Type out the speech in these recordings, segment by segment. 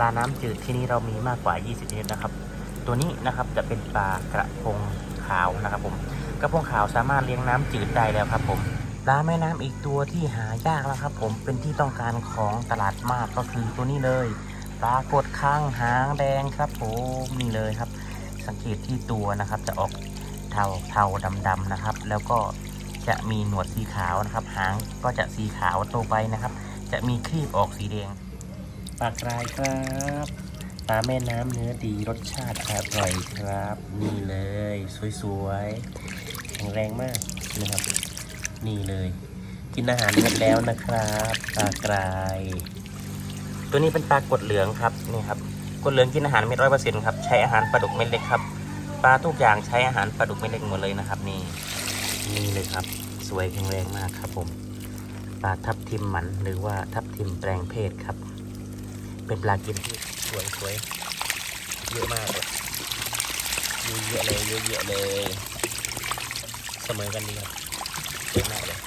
ลาน้ำจืดที่นี่เรามีมากกว่า 20ชนิดนะครับ ตัวนี้นะครับจะเป็นปลากระพงขาวนะครับผมกระพงขาวสามารถเลี้ยงน้ำจืดได้แล้วครับผมปลาแม่น้ำอีกตัวที่หายากแล้วครับ ผมเป็นที่ต้องการของตลาดมากก็คือตัวนี้เลยปลากดข้างหางแดงครับผมนี่เลยครับ สังเกตที่ตัวนะครับจะออกเทาเทาดำๆนะครับ แล้วก็จะมีหนวดสีขาวนะครับ หางก็จะสีขาวโตไปนะครับ จะมีครีบออกสีแดง ปลากรายครับปลาแม่น้ำเนื้อดีรสชาติอร่อยครับ นี่เลย สวยๆแข็งแรงมากนะครับ นี่เลย กินอาหารหมดแล้วนะครับปลากราย ตัวนี้เป็นปลากดเหลืองครับนี่ครับกดเหลืองกินอาหารเม็ดร้อยเปอร์เซ็นต์ครับใช้อาหารปลาดุกเม็ดเล็กครับปลาทุกอย่างใช้อาหารปลาดุกเม็ดเล็กหมดเลยนะครับ นี่นี่เลยครับ สวยแข็งแรงมากครับผมปลาทับทิมหมันหรือว่าทับทิมแปลงเพศครับ เป็นปลากินที่สวยสวยเยอะมากเลยเยอะๆเลยเยอะเลยเสมอกันดีครับสวยมากเลย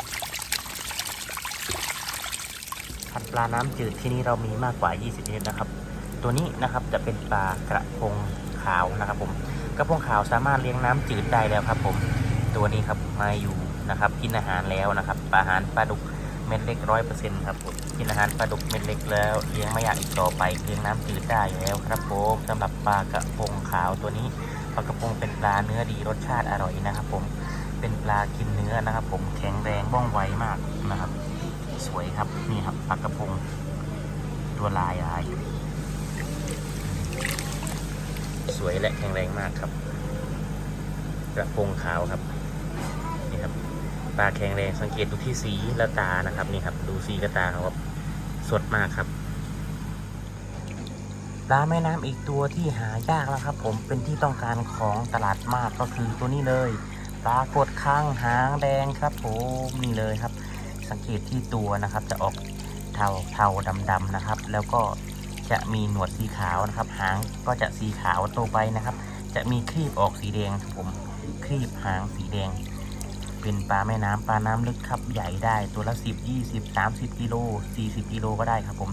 พันปลาน้ำจืดที่นี่เรามีมากกว่า 20ชนิดนะครับ ตัวนี้นะครับจะเป็นปลากระพงขาวนะครับผมกระพงขาวสามารถเลี้ยงน้ำจืดได้แล้วครับผมตัวนี้ครับมาอยู่นะครับกินอาหารแล้วนะครับปลาอาหารปลาดุก เม็ดเล็กร้อยเปอร์เซ็นต์ครับผมกินอาหารปลาดุกเม็ดเล็กแล้วเลี้ยงไม่อยากอีกต่อไปเลี้ยงน้ำจืดได้แล้วครับผมสำหรับปลากระพงขาวตัวนี้ปลากระพงเป็นปลาเนื้อดีรสชาติอร่อยนะครับ ผมเป็นปลากินเนื้อนะครับ ผมแข็งแรงว่องไวมากนะครับ สวยครับนี่ครับปลากระพงตัวลายลายสวยและแข็งแรงมากครับ กระพงขาวครับนี่ครับ ตาแข็งแรงสังเกตดูที่สีและตานะครับนี่ครับ ดูสีกระตาครับสดมากครับปลาแม่น้ำอีกตัวที่หายากแล้วครับ ผมเป็นที่ต้องการของตลาดมากก็คือตัวนี้เลยปลากดข้างหางแดงครับ ผมนี่เลยครับ สังเกตที่ตัวนะครับ จะออกเทาเทาดำๆนะครับ แล้วก็จะมีหนวดสีขาวนะครับ หางก็จะสีขาวโตไปนะครับ จะมีครีบออกสีแดงครับผมครีบหางสีแดง เป็นปลาแม่น้ำปลาน้ำลึกครับ ใหญ่ได้ตัวละ10 20 30กิโล40กิโลก็ได้ครับผม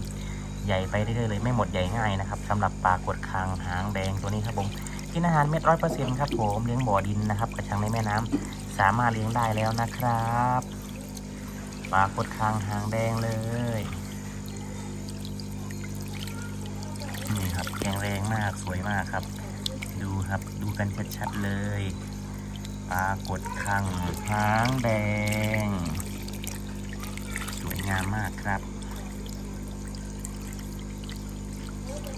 ใหญ่ไปเรื่อยๆเลยไม่หมดใหญ่ง่ายนะครับสำหรับปลากดคางหางแดงตัวนี้ครับผมกินอาหารเม็ดร้อยเปอร์เซ็นต์ครับผมเลี้ยงบ่อดินนะครับกระชังในแม่น้ำสามารถเลี้ยงได้แล้วนะครับปลากดคางหางแดงเลยนี่ครับแข็งแรงมากสวยมากครับ ดูครับดูกันชัดๆเลย ปลากดคังหางแดง สวยงามมากครับ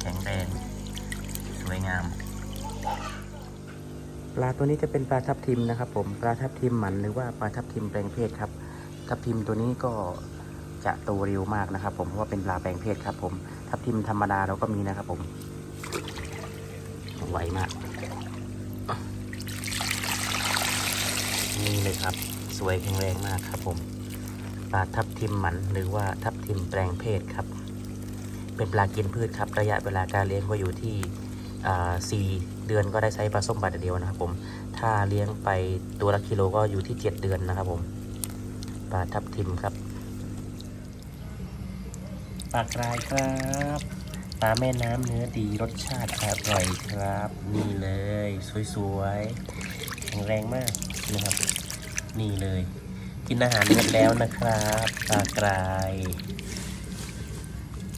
แข็งแรงสวยงาม ปลาตัวนี้จะเป็นปลาทับทิมนะครับ ผมปลาทับทิมหมันหรือว่าปลาทับทิมแปลงเพศครับ ทับทิมตัวนี้ก็จะโตเร็วมากนะครับ ผมเพราะว่าเป็นปลาแปลงเพศครับ ผม ทับทิมธรรมดาเราก็มีนะครับ ผมไวมาก นี่เลยครับ สวยแข็งแรงมากครับผมปลาทับทิมหมันหรือว่าทับทิมแปลงเพศครับ เป็นปลากินพืชครับ ระยะเวลาการเลี้ยงก็อยู่ที่อ่าสี่เดือนก็ได้ใช้ปลาส้มบาทเดียวนะครับผม ถ้าเลี้ยงไปตัวละกิโลก็อยู่ที่เจ็ดเดือนนะครับผม ปลาทับทิมครับ ปลากรายครับปลาแม่น้ำเนื้อดีรสชาติอร่อยครับ นี่เลย สวยๆ ข็งแรงมากนะครับ นี่เลย กินอาหารหมดแล้วนะครับปลากราย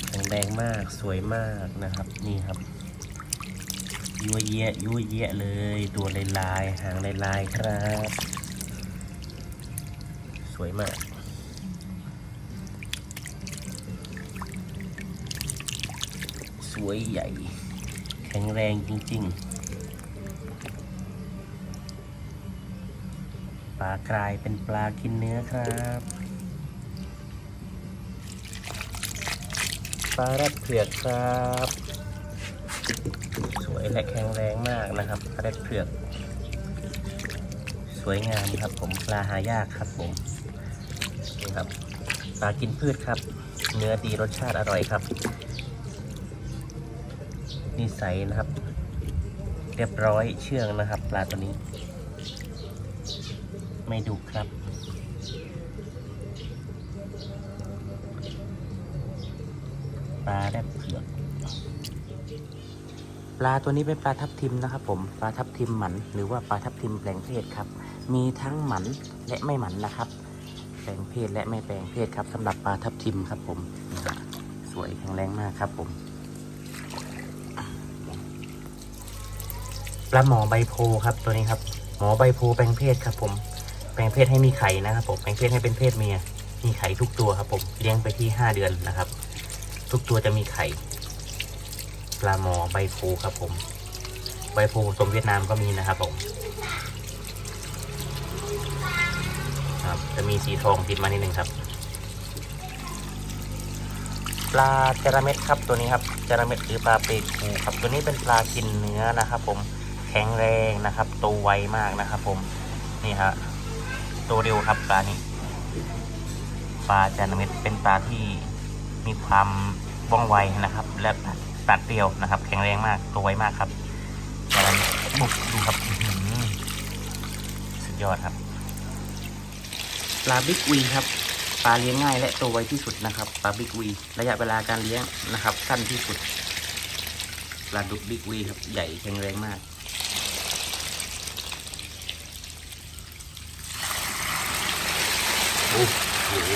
แข็งแรงมากสวยมากนะครับ นี่ครับยัวเยะยัวเยะเลย ตัวลายลายๆหางลายลายๆครับ สวยมากสวยใหญ่ แข็งแรงจริง ๆ ปลากรายเป็นปลากินเนื้อครับปลารัดเผือกครับ สวยและแข็งแรงมากนะครับปลารัดเผือก สวยงามครับผมปลาหายากครับผมนี่ครับปลากินพืชครับ เนื้อดีรสชาติอร่อยครับนิสัยนะครับ เรียบร้อยเชื่องนะครับ ปลาตัวนี้ ไม่ดุครับ ปลาแรดเผือกปลาตัวนี้เป็นปลาทับทิมนะครับ ผมปลาทับทิมหมันหรือว่าปลาทับทิมแปลงเพศครับ มีทั้งหมันและไม่หมันนะครับ แปลงเพศและไม่แปลงเพศครับสำหรับปลาทับทิมครับ ผมสวยแข็งแรงมากครับ ผมปลาหมอใบโพครับตัวนี้ครับ หมอใบโพแปลงเพศครับ ผม แปลงเพศให้มีไข่นะครับผมแปลงเพศให้เป็นเพศเมียมีไข่ทุกตัวครับผมเลี้ยงไปที่ห้าเดือนนะครับ ทุกตัวจะมีไข่ปลาหมอใบโพครับผม ใบโพผสมเวียดนามก็มีนะครับผมครับจะมีสีทองติดมานิดนึงครับ ปลาจระเม็ดครับตัวนี้ครับจระเม็ดหรือปลาเปกูครับ ตัวนี้เป็นปลากินเนื้อนะครับ ผมแข็งแรงนะครับ โตวไวมากนะครับ ผมนี่ฮะ ตัวเร็วครับปลานี้ปลาจระเม็ดเป็นปลาที่มีความว่องไวนะครับ และตัดเดียวนะครับ แข็งแรงมากโตวไวมากครับจระเม็ดบุกดูครับสุดยอดครับปลาบิ๊กวีครับปลาเลี้ยงง่ายและโตไวที่สุดนะครับปลาบิ๊กวีระยะเวลาการเลี้ยงนะครับ สั้นที่สุดปลาดุกบิ๊กวีครับใหญ่แข็งแรงมาก อ้โห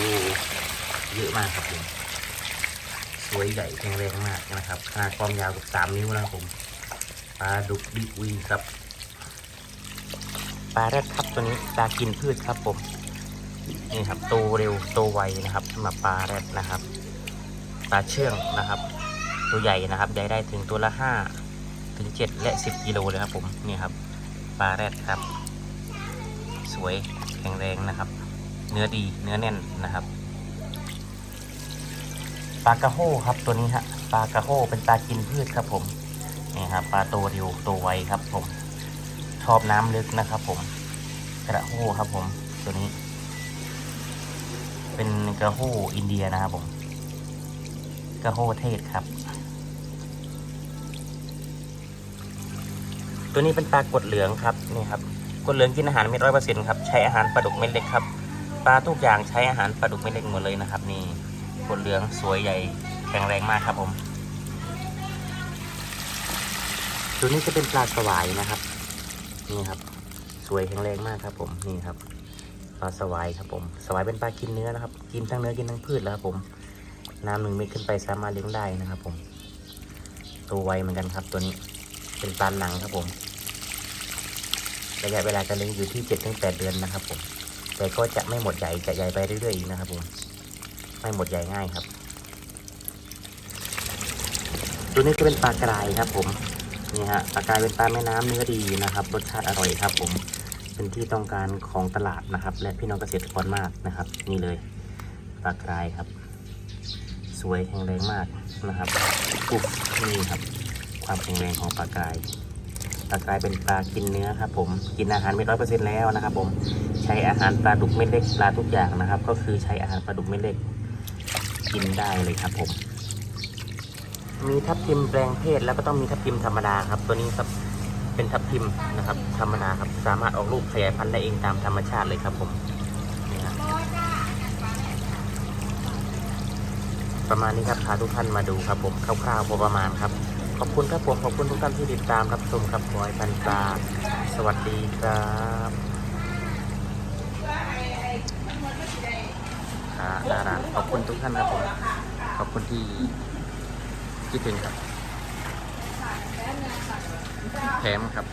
เยอะมากครับผมสวยใหญ่แข็งแรงมากนะครับขนาดความยาวกับสามนิ้วนะครับผมปลาดุกบิ๊กวีครับปลาแรดครับตัวนี้ปลากินพืชครับผมนี่ครับโตเร็วโตไวนะครับสำหรับปลาแรดนะครับปลาเชื่องนะครับ ตัวใหญ่นะครับใหญ่ได้ถึงตัวละห้าถึงเจ็ดและสิบกิโลเลยครับผมนี่ครับปลาแรดครับ สวยแข็งแรงนะครับ เนื้อดีเนื้อแน่นนะครับปลากระโห้ครับตัวนี้ฮะปลากระโห้เป็นปลากินพืชครับผมนี่ครับปลาโตเร็วโตไวครับผม ชอบน้ำลึกนะครับผมกระโห้ครับผมตัวนี้ เป็นกระโฮอินเดียนะครับผมกระโฮเทศครับ ตัวนี้เป็นปลากดเหลืองครับนี่ครับกดเหลืองกินอาหารเม็ดร้อยเปอร์เซ็นต์ครับใช้อาหารปลาดุกเม็ดเล็กครับ ปลาทุกอย่างใช้อาหารปลาดุกเม็ดเล็กหมดเลยนะครับ นี่กดเหลืองสวยใหญ่แข็งแรงมากครับผมตัวนี้จะเป็นปลาสวายนะครับ นี่ครับ สวยแข็งแรงมากครับ ผมนี่ครับปลาสวายครับผม สวายเป็นปลากินเนื้อนะครับ กินทั้งเนื้อกินทั้งพืชแล้วครับผม น้ำหนึ่งเม็ดขึ้นไปสามารถเลี้ยงได้นะครับ ผม ตัวไวเหมือนกันครับ ตัวนี้เป็นปลาหนังครับผมระยะเวลาการเลี้ยงอยู่ที่เจ็ดถึงแปดเดือนนะครับผม แต่ก็จะไม่หมดใหญ่จะใหญ่ไปเรื่อยๆอีกนะครับผมไม่หมดใหญ่ง่ายครับ ตัวนี้จะเป็นปลากรายครับผมนี่ฮะปลากรายเป็นปลาแม่น้ำเนื้อดีนะครับรสชาติอร่อยครับ ผมเป็นที่ต้องการของตลาดนะครับ และพี่น้องเกษตรกรมากนะครับ นี่เลยปลากรายครับ สวยแข็งแรงมากนะครับปุ๊บนี่ครับ ความแข็งแรงของปลากราย ปลากรายเป็นปลากินเนื้อครับผมกินอาหารไม่ร้อยเปอร์เซ็นต์แล้วนะครับผมใช้อาหารปลาดุกเม็ดเล็กปลาทุกอย่างนะครับ ก็คือใช้อาหารปลาดุกเม็ดเล็กกินได้เลยครับผม มีทับทิมแปลงเพศแล้วก็ต้องมีทับทิมธรรมดาครับ ตัวนี้ครับเป็นทับทิมนะครับ ธรรมดาครับสามารถออกลูกขยายพันธุ์ได้เองตามธรรมชาติเลยครับผมประมาณนี้ครับพาทุกท่านมาดูครับผมคร่าวๆพอประมาณครับ ขอบคุณครับผมขอบคุณทุกท่านที่ติดตามรับชมครับขอยพันตาสวัสดีครับครับดาราขอบคุณทุกท่านครับผมขอบคุณที่คิดถึงครับแถมครับ